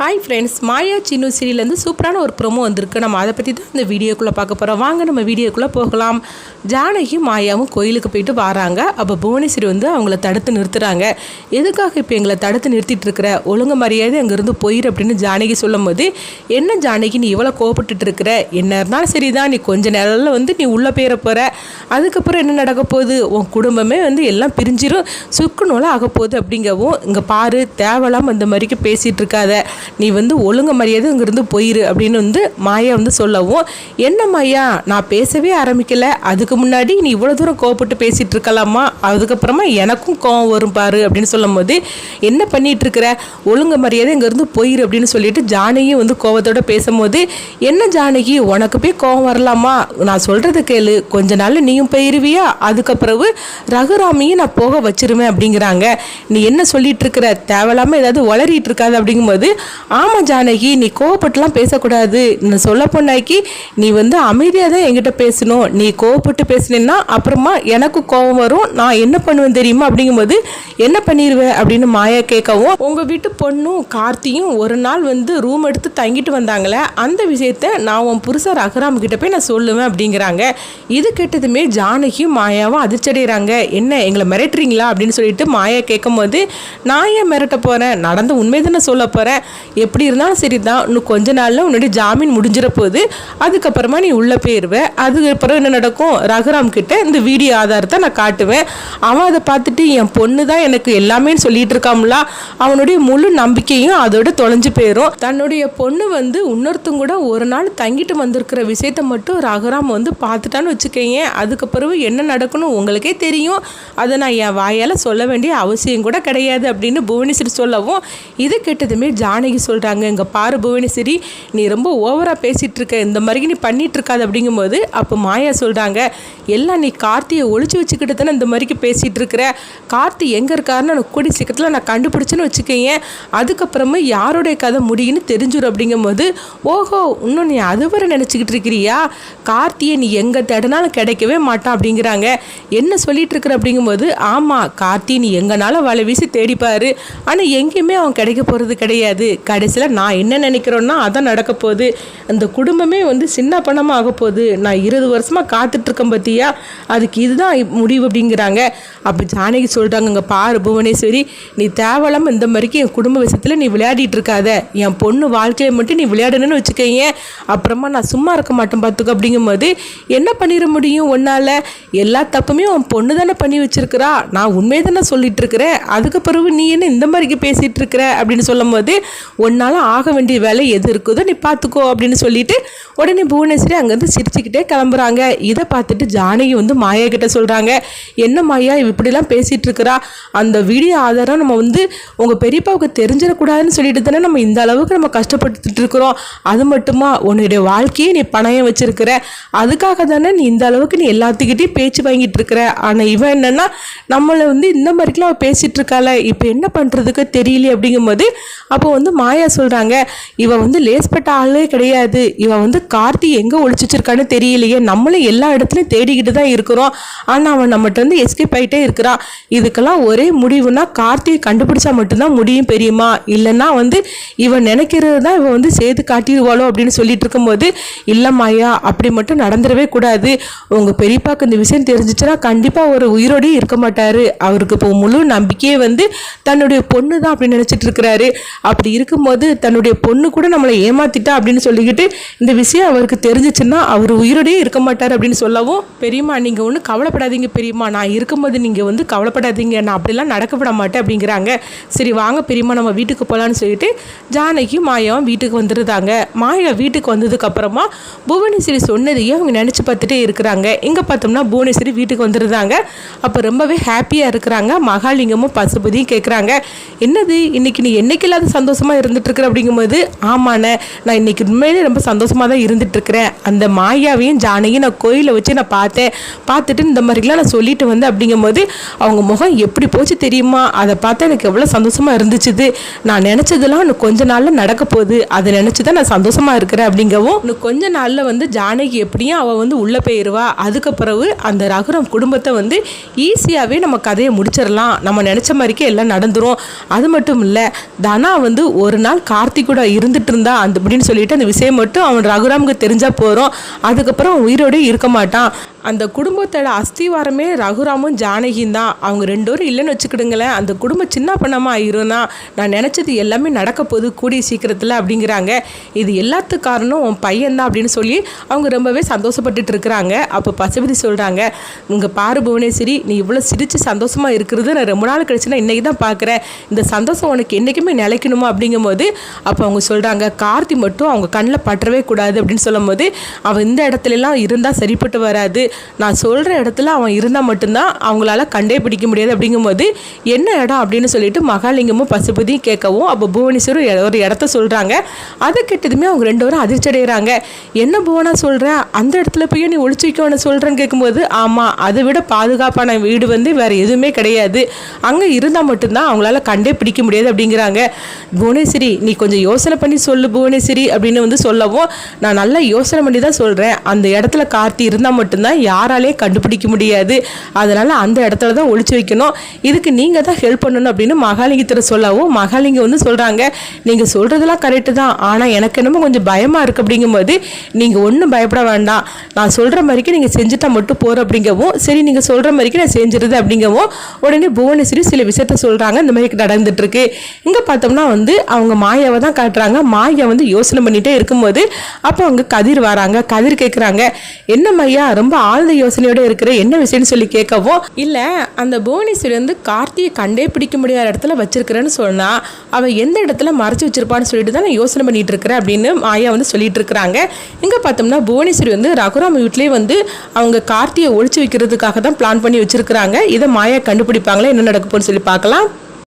Hi friends மாயா சின்னு சீரியல்லேருந்து சூப்பரான ஒரு promo வந்திருக்கு. நம்ம அதை பற்றி தான் இந்த வீடியோக்குள்ளே பார்க்க போகிறோம் வாங்க நம்ம வீடியோக்குள்ளே போகலாம். ஜானகியும் மாயாவும் கோயிலுக்கு போயிட்டு வராங்க. அப்போ புவனேஸ்வரி வந்து அவங்கள தடுத்து நிறுத்துகிறாங்க எதுக்காக இப்போ எங்களை தடுத்து நிறுத்திட்டு இருக்கிற? ஒழுங்கு மரியாதை அங்கேருந்து போயிரு அப்படின்னு ஜானகி சொல்லும் போது என்ன ஜானகி நீ இவ்வளோ கோபப்பட்டுட்டு இருக்கிற? என்ன இருந்தாலும் சரி தான் நீ கொஞ்ச நேரத்தில் வந்து நீ உள்ளே போயிட போகிற அதுக்கப்புறம் என்ன நடக்க போகுது? உன் குடும்பமே வந்து எல்லாம் பிரிஞ்சிடும் சுக்குநூல ஆக போகுது அப்படிங்கவும் இங்கே பாரு தேவலாம் அந்த மாதிரிக்கு பேசிகிட்டு இருக்காத. நீ வந்து ஒழுங்கு மரியாதை இங்கேருந்து போயிரு அப்படின்னு வந்து மாயா வந்து சொல்லவும் என்ன மாயா நான் பேசவே ஆரம்பிக்கல. அதுக்கு முன்னாடி நீ இவ்வளோ தூரம் கோவப்பட்டு பேசிகிட்டு இருக்கலாமா? அதுக்கப்புறமா எனக்கும் கோவம் வரும் பாரு அப்படின்னு சொல்லும் போது என்ன பண்ணிகிட்டு இருக்கிற ஒழுங்கு மரியாதை இங்கேருந்து போயிரு அப்படின்னு சொல்லிட்டு ஜானகியும் வந்து கோவத்தோட பேசும்போது என்ன ஜானகி உனக்கு போய் கோவம் வரலாமா? நான் சொல்கிறத கேளு. கொஞ்ச நாள் நீயும் போயிருவியா? அதுக்கப்புறவு ரகுராமியும் நான் போக வச்சிருவேன் அப்படிங்கிறாங்க. நீ என்ன சொல்லிட்டு இருக்கிற தேவையில்லாமல் ஏதாவது வளரிட்டு இருக்காது அப்படிங்கும்போது ஆமாம் ஜானகி நீ கோவப்பட்டுலாம் பேசக்கூடாது. நான் சொல்ல போனாக்கி நீ வந்து அமைதியாக தான் என்கிட்ட பேசணும். நீ கோவப்பட்டு பேசினேன்னா அப்புறமா எனக்கு கோவம் வரும். நான் என்ன பண்ணுவேன் தெரியுமா? அப்படிங்கும்போது என்ன பண்ணிடுவேன் அப்படின்னு மாயா கேட்கவும் உங்கள் வீட்டு பொண்ணும் கார்த்தியும் ஒரு நாள் வந்து ரூம் எடுத்து தங்கிட்டு வந்தாங்களே அந்த விஷயத்த நான் உன் புருஷர் அகராம் கிட்ட போய் நான் சொல்லுவேன் அப்படிங்கிறாங்க. இது கேட்டதுமே ஜானகியும் மாயாவும் அதிர்ச்சடைகிறாங்க என்ன எங்களை மிரட்டுறீங்களா? அப்படின்னு சொல்லிட்டு மாயா கேட்கும்போது நான் ஏன் மிரட்ட போகிறேன் நடந்த உண்மை தானே சொல்ல போகிறேன் எப்படி இருந்தாலும் சரி தான். இன்னும் கொஞ்ச நாளில் உன்னுடைய ஜாமீன் முடிஞ்சிட போகுது அதுக்கப்புறமா நீ உள்ளே போயிடுவேன் அதுக்கப்புறம் என்ன நடக்கும்? ரகுராம் கிட்ட இந்த வீடியோ ஆதாரத்தை நான் காட்டுவேன். அவன் அதை பார்த்துட்டு என் பொண்ணு தான் எனக்கு எல்லாமே சொல்லிட்டு இருக்காம்ல. அவனுடைய முழு நம்பிக்கையும் அதோட தொலைஞ்சு போயிடும் தன்னுடைய பொண்ணு வந்து இன்னொருத்தங்க கூட ஒரு நாள் தங்கிட்டு வந்திருக்கிற விஷயத்த மட்டும் ரகுராம் வந்து பார்த்துட்டான்னு வச்சுக்கோங்க அதுக்கப்புறம் என்ன நடக்கணும் உங்களுக்கே தெரியும். அதை நான் என் வாயால் சொல்ல வேண்டிய அவசியம் கூட கிடையாது அப்படின்னு புவனேஸ்வர் சொல்லவும் இது கேட்டதுமே ஜானகி சொல்கிறாங்க இங்கே பாரு புவனேஸ்வரி நீ ரொம்ப ஓவராக பேசிகிட்டு இருக்க இந்த மாதிரி நீ பண்ணிகிட்ருக்காது அப்படிங்கும்போது அப்போ மாயா சொல்கிறாங்க எல்லாம் நீ கார்த்தியை ஒழிச்சு வச்சுக்கிட்டு தானே இந்த மாதிரிக்கு பேசிகிட்டு இருக்கிற கார்த்தி எங்கே இருக்காருன்னு எனக்கு கூடி சீக்கிரத்தில் நான் கண்டுபிடிச்சேன்னு வச்சுக்கோங்க அதுக்கப்புறமா யாருடைய கதை முடியும்னு தெரிஞ்சிடும் அப்படிங்கும்போது ஓஹோ இன்னும் நீ அதுவரை நினச்சிக்கிட்டு இருக்கிறியா? கார்த்தியை நீ எங்கே தேடினாலும் கிடைக்கவே மாட்டான். அப்படிங்கிறாங்க. என்ன சொல்லிட்டு இருக்கிற அப்படிங்கும்போது ஆமாம் கார்த்தி நீ எங்கனாலும் வலை வீசி தேடிப்பாரு. ஆனால் எங்கேயுமே அவன் கிடைக்க போகிறது கிடையாது. கடைசியில் நான் என்ன நினைக்கிறேன்னா அதான் நடக்க போகுது. அந்த குடும்பமே வந்து சின்ன பணமாக ஆக போகுது. நான் இருபது வருஷமாக காத்துட்ருக்கேன் பார்த்தியா அதுக்கு இதுதான் முடிவு அப்படிங்கிறாங்க. அப்படி ஜானகி சொல்கிறாங்க இங்கே பாரு புவனேஸ்வரி நீ தேவலாம இந்த மாதிரிக்கு என் குடும்ப விஷயத்தில் நீ விளையாடிட்டு இருக்காத. என் பொண்ணு வாழ்க்கையை மட்டும் நீ விளையாடணும்னு வச்சுக்கோங்க அப்புறமா நான் சும்மா இருக்க மாட்டேன் பார்த்துக்க அப்படிங்கும்போது என்ன பண்ணிட முடியும் உன்னால்? எல்லா தப்புமே உன் பொண்ணு தானே பண்ணி வச்சிருக்கிறா. நான் உண்மையை தானே சொல்லிட்டு இருக்கிறேன். அதுக்கு பிறகு நீ என்ன இந்த மாதிரிக்கு பேசிகிட்டு இருக்கிற அப்படின்னு சொல்லும்போது உன்னால் ஆக வேண்டிய வேலை எது இருக்குதோ நீ பார்த்துக்கோ அப்படின்னு சொல்லிட்டு உடனே புவனேஸ்வரி அங்கேருந்து சிரிச்சுக்கிட்டே கிளம்புறாங்க. இதை பார்த்துட்டு ஜானகி வந்து மாயா கிட்ட சொல்கிறாங்க என்ன மாயா இப்படிலாம் பேசிகிட்டு இருக்கிறா? அந்த வீடியோ ஆதாரம் நம்ம வந்து உங்கள் பெரியப்பாவுக்கு தெரிஞ்சிடக்கூடாதுன்னு சொல்லிட்டு தானே நம்ம இந்த அளவுக்கு நம்ம கஷ்டப்பட்டுட்டு இருக்கிறோம். அது மட்டுமா? உன்னுடைய வாழ்க்கையை நீ பணயம் வச்சிருக்கிற. அதுக்காக தானே நீ இந்த அளவுக்கு நீ எல்லாத்துக்கிட்டையும் பேச்சு வாங்கிட்டு இருக்கிற. ஆனால் இவன் என்னன்னா நம்மளை வந்து இந்த மாதிரிக்கெலாம் அவள் பேசிகிட்டு இருக்காள. இப்போ என்ன பண்ணுறதுக்கு தெரியல அப்படிங்கும்போது அப்போ வந்து மாயா சொல்கிறாங்க இவ வந்து லேஸ்பட்ட ஆளே கிடையாது. இவ வந்து கார்த்தி எங்கே ஒழிச்சு வச்சிருக்கான்னு தெரியலையே. நம்மளும் எல்லா இடத்துலையும் தேடிக்கிட்டு தான் இருக்கிறோம். ஆனால் அவன் நம்மகிட்ட வந்து எஸ்கேப் ஆகிட்டே இருக்கிறான் இதுக்கெல்லாம் ஒரே முடிவுனா கார்த்தியை கண்டுபிடிச்சா மட்டும்தான் முடியும் பெரியம்மா. இல்லைன்னா வந்து இவன் நினைக்கிறது தான் இவன் வந்து சேர்த்து காட்டிடுவாளோ அப்படின்னு சொல்லிட்டு இருக்கும்போது இல்லை மாயா அப்படி மட்டும் நடந்துடவே கூடாது. உங்கள் பெரியப்பாக்கு இந்த விஷயம் தெரிஞ்சிச்சுன்னா கண்டிப்பாக ஒரு உயிரோடையும் இருக்க மாட்டார். அவருக்கு இப்போ முழு நம்பிக்கையே வந்து தன்னுடைய பொண்ணு தான் அப்படின்னு நினச்சிட்டு இருக்கிறாரு. அப்படி இருக்கும்போது தன்னுடைய பொண்ணு கூட நம்மளை ஏமாத்திட்டா அப்படின்னு சொல்லிக்கிட்டு இந்த விஷயம் அவருக்கு தெரிஞ்சிச்சுன்னா அவர் உயிரோடையே இருக்க மாட்டார் அப்படின்னு சொல்லவும் பெரியம்மா நீங்கள் ஒன்றும் கவலைப்படாதீங்க பெரியம்மா. நான் இருக்கும்போது நீங்கள் வந்து கவலைப்படாதீங்க. நான் அப்படிலாம் நடக்க விட மாட்டேன் அப்படிங்கிறாங்க. சரி வாங்க பெரியம்மா நம்ம வீட்டுக்கு போகலான்னு சொல்லிட்டு ஜானகி மாயாவும் வீட்டுக்கு வந்துருந்தாங்க மாயா வீட்டுக்கு வந்ததுக்கப்புறமா புவனேஸ்வரி சொன்னதையே அவங்க நினச்சி பார்த்துட்டே இருக்கிறாங்க. இங்கே பார்த்தோம்னா புவனேஸ்வரி வீட்டுக்கு வந்துருந்தாங்க அப்போ ரொம்பவே ஹாப்பியாக இருக்கிறாங்க. மகாலிங்கமும் பசுபதியும் கேட்குறாங்க என்னது? இன்னைக்கு நீ என்னைக்கு இல்லாத சந்தோஷமாக இருந்துட்டுருக்குற அப்படிங்கும்போது ஆமாண்ணே நான் இன்னைக்கு உண்மையிலே ரொம்ப சந்தோஷமாக தான் இருந்துட்டுருக்குறேன். அந்த மாயாவையும் ஜானையும் நான் கோயிலை வச்சு நான் பார்த்தேன். பார்த்துட்டு இந்த மாதிரிலாம் நான் சொல்லிட்டு வந்தேன் அப்படிங்கும்போது அவங்க முகம் எப்படி போச்சு தெரியுமா? அதை பார்த்தா எனக்கு எவ்வளோ சந்தோஷமாக இருந்துச்சுது. நான் நினச்சதெல்லாம் இன்னும் கொஞ்ச நாளில் நடக்க போகுது. அதை நினச்சி தான் நான் சந்தோஷமாக இருக்கிறேன் அப்படிங்கவும் இன்னும் கொஞ்ச நாளில் வந்து ஜானகி எப்படியும் அவள் வந்து உள்ளே போயிடுவா அதுக்கு பிறகு அந்த ரகுரம் குடும்பத்தை வந்து ஈஸியாகவே நம்ம கதையை முடிச்சிடலாம். நம்ம நினச்ச மாதிரிக்கே எல்லாம் நடந்துடும் அது மட்டும் இல்லை தனா வந்து ஒரு நாள் கார்த்திக் கூட இருந்துட்டு இருந்தா அந்த அப்படின்னு சொல்லிட்டு அந்த விஷயம் மட்டும் அவன் ரகுராமுக்கு தெரிஞ்சா போகிறோம் அதுக்கப்புறம் உயிரோடய இருக்க மாட்டான். அந்த குடும்பத்தோட அஸ்திவாரமே ரகுராமும் ஜானகியும் தான். அவங்க ரெண்டு பேரும் இல்லைன்னு வச்சுக்கிடுங்களேன். அந்த குடும்பம் சின்ன பண்ணமாக ஆயிரும்னா நான் நினச்சது எல்லாமே நடக்க போகுது கூடிய சீக்கிரத்தில் அப்படிங்கிறாங்க. இது எல்லாத்துக்கு காரணம் உன் பையன் தான் அப்படின்னு சொல்லி அவங்க ரொம்பவே சந்தோஷப்பட்டுட்டு இருக்கிறாங்க. அப்போ பசுபதி சொல்கிறாங்க உங்கள் பாரு புவனேஸ்வரி நீ இவ்வளோ சிரித்து சந்தோஷமாக இருக்கிறது நான் ரொம்ப நாள் கழிச்சுன்னா இன்றைக்கி தான் பார்க்குறேன் இந்த சந்தோஷம் உனக்கு என்றைக்குமே நிலைக்கணுமா? அப்படிங்கும்போது அப்போ அவங்க சொல்கிறாங்க கார்த்தி மட்டும் அவங்க கண்ணில் பற்றவே கூடாது அப்படின்னு சொல்லும் போது அவன் இந்த இடத்துலலாம் இருந்தால் சரிப்பட்டு வராது. நான் சொல்கிற இடத்துல அவன் இருந்தால் மட்டும்தான் அவங்களால கண்டே பிடிக்க முடியாது அப்படிங்கும்போது என்ன இடம்? அப்படின்னு சொல்லிட்டு மகாலிங்கமும் பசுபதியும் கேட்கவும் அப்போ புவனேஸ்வரும் ஒரு இடத்த சொல்கிறாங்க அதை கெட்டதுமே அவங்க ரெண்டு பேரும் அதிர்ச்சி அடைகிறாங்க என்ன புவனா சொல்கிறேன் அந்த இடத்துல போய் நீ ஒழிச்சு வைக்கணும்னு சொல்கிறேன்னு கேட்கும்போது ஆமாம் அதை விட பாதுகாப்பான வீடு வந்து வேறு எதுவுமே கிடையாது. அங்கே இருந்தால் மட்டும்தான் அவங்களால கண்டே பிடிக்க முடியாது அப்படிங்கிறாங்க. புவனேஸ்வரி நீ கொஞ்சம் யோசனை பண்ணி சொல்லு புவனேஸ்வரி அப்படின்னு வந்து சொல்லவும் நான் நல்லா யோசனை பண்ணி தான் சொல்கிறேன் அந்த இடத்துல கார்த்தி இருந்தால் மட்டும்தான் யாராலே கண்டுபிடிக்க முடியாது. அதனால் அந்த இடத்துல தான் ஒழிச்சு வைக்கணும். இதுக்கு நீங்கள் தான் ஹெல்ப் பண்ணணும் அப்படின்னு மகாலிங்கத்தில் சொல்லவும் மகாலிங்கம் வந்து சொல்கிறாங்க நீங்கள் சொல்கிறதெல்லாம் கரெக்டு தான். ஆனால் எனக்கு என்னமோ கொஞ்சம் பயமாக இருக்குது அப்படிங்கும்போது நீங்கள் ஒன்றும் பயப்பட வேண்டாம். நான் சொல்கிற மாதிரிக்கு நீங்கள் செஞ்சுட்டா மட்டும் போகிற அப்படிங்கவும் சரி நீங்கள் சொல்கிற மாதிரிக்கு நான் செஞ்சிருது அப்படிங்கவும் உடனே புவனேஸ்வரி சில விஷயத்த சொல்கிறாங்க இந்த மாதிரி நடந்துட்டுருக்கு. இங்கே பார்த்தோம்னா வந்து அவங்க மாயாவை தான் காட்டுறாங்க. மாயா வந்து யோசனை பண்ணிகிட்டே இருக்கும்போது அப்போ அவங்க கதிர் வராங்க. கதிர் கேட்குறாங்க என்ன மையா? ரொம்ப ஆழ்ந்த யோசனையோட இருக்கிற என்ன விஷயம்னு சொல்லி கேட்கவும் இல்லை அந்த புவனேஸ்வரி வந்து கார்த்தியை கண்டே பிடிக்க முடியாத இடத்துல வச்சிருக்கிறேன்னு சொன்னா அவன் எந்த இடத்துல மறைச்சு வச்சிருப்பான்னு சொல்லிட்டு தான் நான் யோசனை பண்ணிட்டு இருக்கிறேன் அப்படின்னு மாயா வந்து சொல்லிட்டு இருக்கிறாங்க. இங்கே பார்த்தோம்னா புவனேஸ்வரி வந்து ரகுராம் வீட்லேயே வந்து அவங்க கார்த்தியை ஒழிச்சு வைக்கிறதுக்காக தான் பிளான் பண்ணி வச்சிருக்கிறாங்க. இதை மாயா கண்டுபிடிப்பாங்களா என்ன நடக்க சொல்லி பார்க்கலாம்.